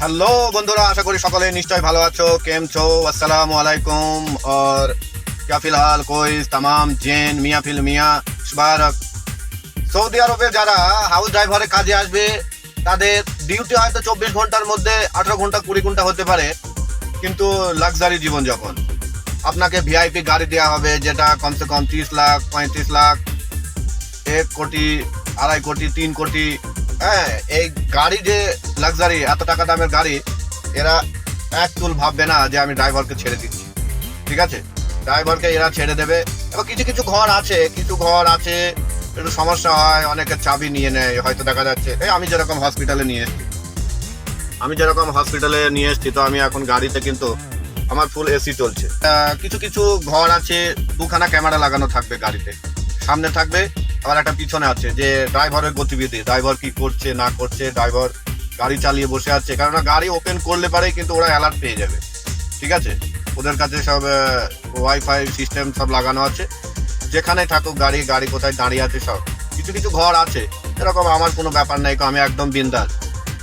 Hello বন্ধুরা, আশা করি সকলে নিশ্চয় ভালো আছো, কেম ছো? আসসালাম আলাইকুম। আর ক্যা ফিলহাল কোইস তামাম জেন, মিয়া ফিল মিয়া মুবারক সৌদি আরবে যারা হাউস ড্রাইভারের কাজে আসবে, তাদের ডিউটি হয়তো চব্বিশ ঘণ্টার মধ্যে আঠারো ঘণ্টা, কুড়ি ঘণ্টা হতে পারে, কিন্তু লাক্সারি জীবনযাপন। আপনাকে ভিআইপি গাড়ি দেওয়া হবে, যেটা কমসে কম তিরিশ লাখ, পঁয়ত্রিশ লাখ, এক কোটি, আড়াই কোটি, তিন কোটি হ্যাঁ এই গাড়ি যে লাক্সারি এত টাকা দামের গাড়ি, এরা এক চুল ভাববে না যে আমি ড্রাইভারকে ছেড়ে দিচ্ছি। ঠিক আছে? ড্রাইভারকে এরা ছেড়ে দেবে। এবার কিছু কিছু ঘর আছে, কিছু ঘর আছে, একটু সমস্যা হয়, অনেকে চাবি নিয়ে নেয়, হয়তো দেখা যাচ্ছে। এই আমি যেরকম হসপিটালে নিয়ে এসেছি। আমি যেরকম হসপিটালে নিয়ে এসেছি, তো আমি এখন গাড়িতে কিন্তু আমার ফুল এসি চলছে। কিছু কিছু ঘর আছে, দুখানা ক্যামেরা লাগানো থাকবে গাড়িতে। সামনে থাকবে আবার একটা পিছনে আছে যে ড্রাইভারের গতিবিধি, ড্রাইভার কি করছে, না করছে, ড্রাইভার গাড়ি চালিয়ে বসে আছে কারণ গাড়ি ওপেন করলে পারে কিন্তু ওরা অ্যালার্ট পেয়ে যাবে। ঠিক আছে? ওদের কাছে সব ওয়াইফাই সিস্টেম সব লাগানো আছে। যেখানে থাকুক গাড়ি গাড়ি কোথায় দাঁড়িয়ে আছে সব। কিছু কিছু ঘর আছে। এরকম আমার কোনো ব্যাপার নাই, আমি একদম বিন্দাস।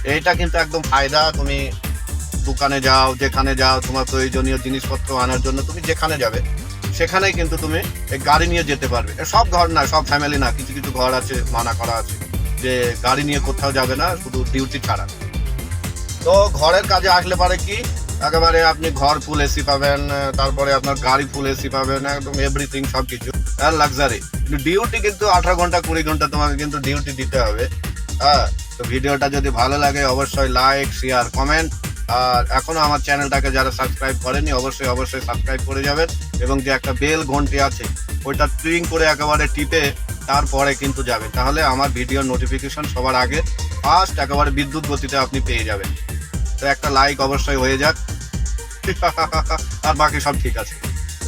এইটা কিন্তু একদম ফায়দা, তুমি দোকানে যাও, যেখানে যাও, তোমার প্রয়োজনীয় জিনিসপত্র আনার জন্য তুমি যেখানে যাবে। সেখানেই কিন্তু তুমি গাড়ি নিয়ে যেতে পারবে। সব ঘর না, সব ফ্যামিলি না, কিছু কিছু ঘর আছে, মানা করা আছে, যে গাড়ি নিয়ে কোথাও যাবে না, শুধু ডিউটি ছাড়া। তো ঘরের কাজে আসলে পারে কি, একেবারে আপনি ঘর ফুল এসি পাবেন, তারপরে আপনার গাড়ি ফুল এসি পাবেন, একদম এভরিথিং সব কিছু আর লাক্সারি ডিউটি কিন্তু আঠারো ঘণ্টা, কুড়ি ঘণ্টা তোমাকে কিন্তু ডিউটি দিতে হবে। হ্যাঁ তো ভিডিওটা যদি ভালো লাগে, অবশ্যই লাইক শেয়ার কমেন্ট আর এখনও আমার চ্যানেলটাকে যারা সাবস্ক্রাইব করেনি, অবশ্যই অবশ্যই সাবস্ক্রাইব করে যাবেন এবং যে একটা বেল ঘন্টি আছে, ওইটা ট্রিং করে একেবারে টিপে তারপরে কিন্তু যাবে তাহলে আমার ভিডিও নোটিফিকেশন সবার আগে ফার্স্ট একেবারে বিদ্যুৎ গতিতে আপনি পেয়ে যাবেন। তো একটা লাইক অবশ্যই হয়ে যাক। আর বাকি সব ঠিক আছে।